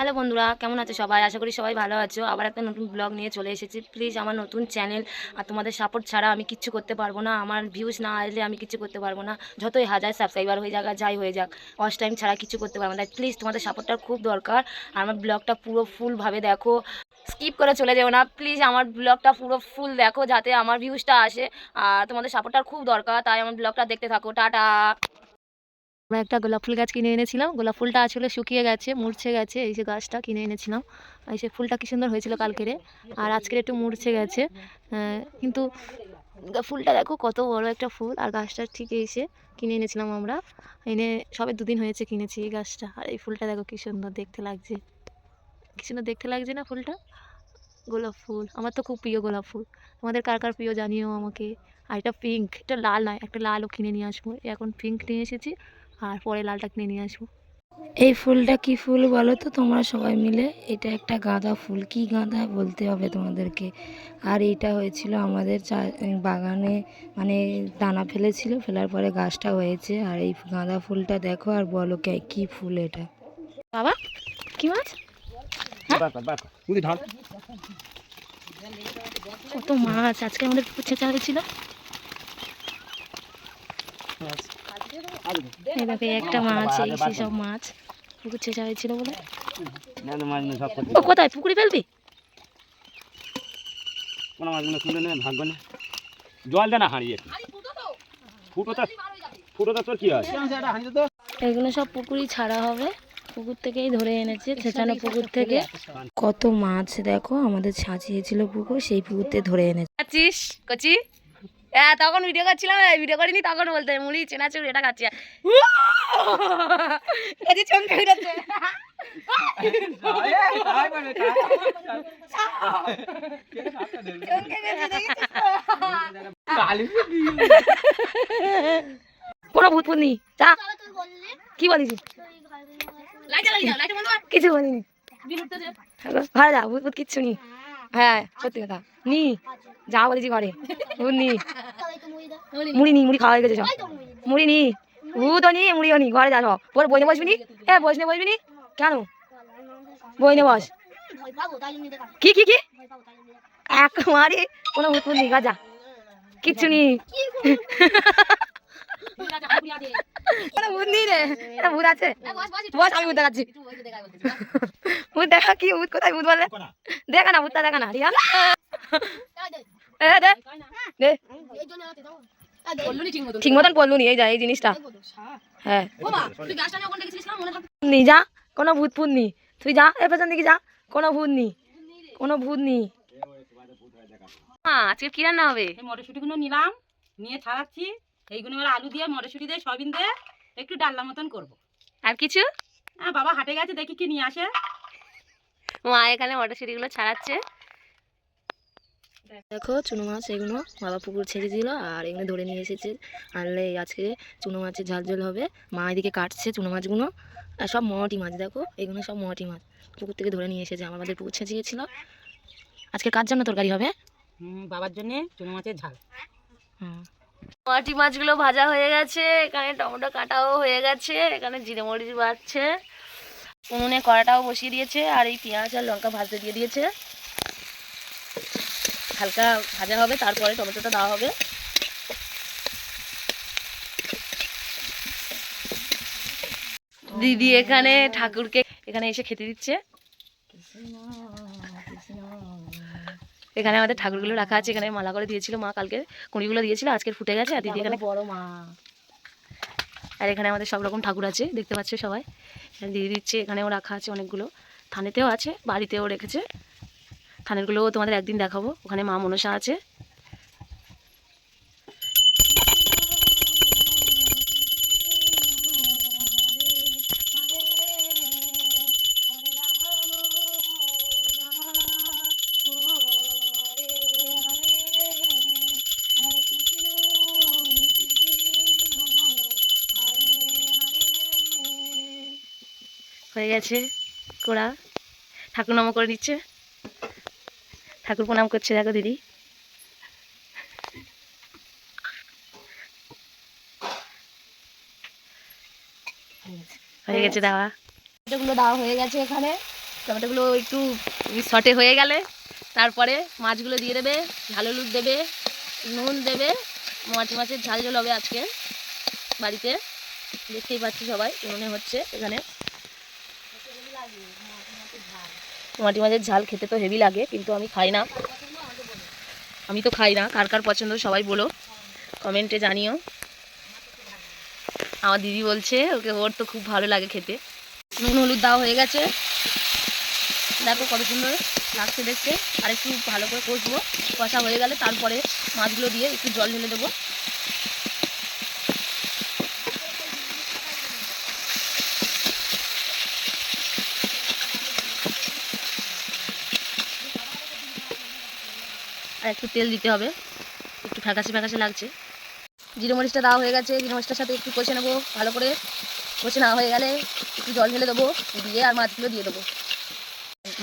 Hello বন্ধুরা, কেমন আছো সবাই? আশা করি সবাই ভালো আছো। আবার একটা নতুন ব্লগ নিয়ে চলে এসেছি। প্লিজ আমার নতুন চ্যানেল আর তোমাদের সাপোর্ট ছাড়া আমি কিচ্ছু করতে পারব না। আমার ভিউজ না আসলে আমি কিছু করতে পারব না। যতই হাজার সাবস্ক্রাইবার হয়ে যাক যাই হয়ে যাক ওয়াচ টাইম ছাড়া কিছু করতে পারব না। প্লিজ তোমাদের সাপোর্টটা খুব দরকার। আর আমার ব্লগটা পুরো ফুলভাবে দেখো। স্কিপ করে চলে যেও না। প্লিজ আমার ব্লগটা পুরো ফুল দেখো যাতে আমার ভিউজটা আসে। আর তোমাদের সাপোর্টটা খুব দরকার, তাই আমার ব্লগটা দেখতে থাকো। টাটা! আমরা একটা গোলাপ ফুল গাছ কিনে এনেছিলাম। গোলাপ ফুলটা আসলে শুকিয়ে গেছে মূর্ছে গেছে। এই যে গাছটা কিনে এনেছিলাম। এই যে ফুলটা কি সুন্দর হয়েছিল কালকেরে আর আজকের একটু মূর্ছে গেছে। কিন্তু ফুলটা দেখো কত বড় একটা ফুল। আর গাছটা ঠিক এসে কিনে এনেছিলাম আমরা। এনে সবে দুদিন হয়েছে কিনেছি এই গাছটা। আর এই ফুলটা দেখো কি সুন্দর দেখতে লাগছে। কি সুন্দর দেখতে লাগছে না ফুলটা? গোলাপ ফুল। আমার তো খুব প্রিয় গোলাপ ফুল। আমাদের কার কার প্রিয় জানিও আমাকে। আর এটা পিঙ্ক এটা লাল নয়, একটা লালও কিনে নিয়ে আসব। এখন পিঙ্ক নিয়ে এসেছি। আর পরে লালটা কিনে নিয়ে আসব। এই ফুলটা কি ফুল বলো তো তোমরা সবাই মিলে? এটা একটা গাঁদা ফুল। কি গাঁদা বলতে হবে তোমাদেরকে? আর এটা হয়েছিল আমাদের চা- বাগানে মানে দানা ফেলেছিল ফেলার পরে গাছটা হয়েছে। আর এই গাঁদা ফুলটা দেখো আর বলো কে- কি ফুল এটা? বাবা কি মাছ? কত মাছ। আজকে আমাদের পুকুর ছেঁচা হয়েছিল। একটা মাছ এই সব মাছ। পুকুর ছেঁচা হয়েছিল বলে। ও কোথায়? পুকুরে ফেলবি? কোন মাছগুলো তুলে নে ভাগ্য না। জল দে না হারিয়ে ফুটোটা ফুটোটা তোর কি হয়? এগুলো সব পুকুরই ছাড়া হবে। পুকুর থেকেই ধরে এনেছে ছেঁচানো পুকুর থেকে। কত মাছ দেখো আমাদের ছাঁচিয়েছিল পুকুর সেই পুকুর থেকে ধরে এনেছে। খাচ্ছিস কচি? হ্যাঁ তখন ভিডিও করছিলাম ভিডিও করিনি তখন বলতে মুড়ি চেনা চুড়ি এটা খাচ্ছি। কচি চমকে উঠেছে। কোনো ভূত যা। কি বলিস কিছু বলিনি ঘরে যা ভূত ভূত কিচ্ছু নি হ্যাঁ সত্যি কথা। নি যা বলেছি ঘরে। ভূত নি। মুড়ি নি মুড়ি খাওয়া হয়ে গেছে সব। মুড়ি নি ভূতও নি মুড়িও নি ঘরে যা সব। পরে বইনে বসবি নি? হ্যাঁ বসনে বসবি নি? কেন? বইনে বস। কি কি কি? এক মারি কোনো ভূত নি যা কিচ্ছু নি। ভূত নেই রে এটা ভূত আছে বস আমি ভূত দেখাচ্ছি ভূত দেখা কি ভূত কোথায় ভূত বলে দেখা না ভূতটা দেখা না রিয়া এ, দে দে ঠিক মতন পড়লু নি এই যা এই জিনিসটা হ্যাঁ নি যা কোনো ভূত ফুত নি তুই যা এ পেছন দিকে যা কোনো ভূত নি কোনো ভূত নি হ্যাঁ আজকে কি রান্না হবে এই মটরশুঁটিগুলো নিলাম নিয়ে ছাড়াচ্ছি এইগুলো এবার আলু দিয়ে মটরশুঁটি দিয়ে সয়াবিন দিয়ে একটু ডাল্লা মতন করব। আর কিছু? হ্যাঁ বাবা হাটে গেছে দেখি কি নিয়ে আসে। মা এখানে মটরশুঁটিগুলো ছাড়াচ্ছে। দেখো চুনো মাছ এগুলো বাবা পুকুর ছেড়ে দিল আর এগুলো ধরে নিয়ে এসেছে। আনলে আজকে চুনো মাছের ঝাল ঝোল হবে। মা এদিকে কাটছে চুনো মাছগুলো। আর সব মটি মাছ দেখো এগুলো সব মটি মাছ। পুকুর থেকে ধরে নিয়ে এসেছে আমাদের পুকুর ছেঁচিয়েছিল আজকে কার জন্য তরকারি হবে? হুম, বাবার জন্যে চুনো মাছের ঝাল। মাটি মাছগুলো ভাজা হয়ে গেছে, এখানে টমেটো কাটাও হয়ে গেছে, এখানে জিরে মরিচ বাড়ছে। উনুনে কড়াটাও বসিয়ে দিয়েছে, আর এই পেঁয়াজ আর লঙ্কা ভাজতে দিয়ে দিয়েছে। হালকা ভাজা হবে, তারপরে টমেটোটা দেওয়া হবে। দিদি এখানে ঠাকুরকে, এখানে এসে খেতে দিচ্ছে। এখানে আমাদের ঠাকুরগুলো রাখা আছে এখানে মালা করে দিয়েছিল মা কালকে কুড়িগুলো দিয়েছিল আজকে ফুটে গেছে আর দিদি এখানে বড় মা। আর এখানে আমাদের সব রকম ঠাকুর আছে দেখতে পাচ্ছে সবাই। দিয়ে দিদি দিচ্ছে এখানেও রাখা আছে অনেকগুলো। থানেতেও আছে বাড়িতেও রেখেছে। থানেরগুলোও তোমাদের একদিন দেখাবো। ওখানে মা মনসা আছে। হয়ে গেছে। কোড়া ঠাকুর নাম করে দিচ্ছে। ঠাকুর প্রণাম করছে দেখো দিদি। হয়ে গেছে দেওয়া। এগুলো দেওয়া হয়ে গেছে এখানে। টমেটোগুলো একটু শর্টে হয়ে গেলে তারপরে মাছগুলো দিয়ে দেবে ঝাল হলুদ দেবে নুন দেবে মাছ মাছের ঝাল ঝাল হবে আজকে বাড়িতে। দেখতেই পাচ্ছি সবাই উনুনে হচ্ছে এখানে। মাটি মাছের ঝাল খেতে তো হেভি লাগে, কিন্তু আমি খাই না। আমি তো খাই না, কার কার পছন্দ সবাই বলো কমেন্টে জানিও। আমার দিদি বলছে, ওকে ওর তো খুব ভালো লাগে খেতে। নুন, হলুদ দেওয়া হয়ে গেছে। দেখো কত সুন্দর লাগছে দেখতে। আর একটু ভালো করে কষবো। কষা হয়ে গেলে তারপরে মাছগুলো দিয়ে একটু জল ঢেলে দেবো। আর একটু তেল দিতে হবে। একটু ফ্যাকাশে ফ্যাকাশে লাগছে। জিরে মরিচটা দেওয়া হয়ে গেছে। জিরে মরিচটার সাথে একটু কষে নেব। ভালো করে কষে নেওয়া হয়ে গেলে একটু জল ঢেলে দেবো। দিয়ে আর মাছগুলো দিয়ে দেবো।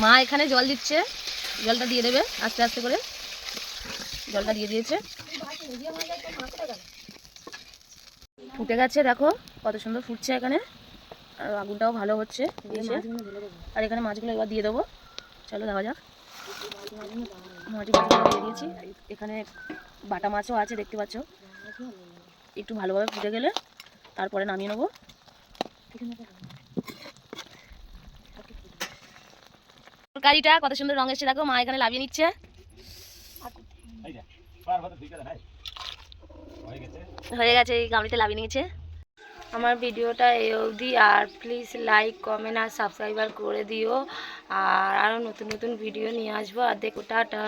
মা এখানে জল দিচ্ছে। জলটা দিয়ে দেবে আস্তে আস্তে করে। জলটা দিয়ে দিয়েছে। ফুটে গেছে, দেখো। কত সুন্দর ফুটছে এখানে। আর আগুনটাও ভালো হচ্ছে। আর এখানে মাছগুলো এবার দিয়ে দেবো। চলো দেওয়া যাক। মাটি দিয়ে দিয়েছি। এখানে বাটা মাছও আছে, দেখতে পাচ্ছ। একটু ভালোভাবে ফুটে গেলে তারপরে নামিয়ে নেব। তরকারিটা কত সুন্দর রঙ এসছে, দেখো, মা এখানে লাভিয়ে নিচ্ছে। হয়ে গেছে, এই গামলিতে লাভিয়ে নিয়েছে। আমার ভিডিওটা এই অবধি, আর প্লিজ লাইক কমেন্ট আর সাবস্ক্রাইবার করে দিও। আর আরও নতুন নতুন ভিডিও নিয়ে আসব। আর দেখো টাটা।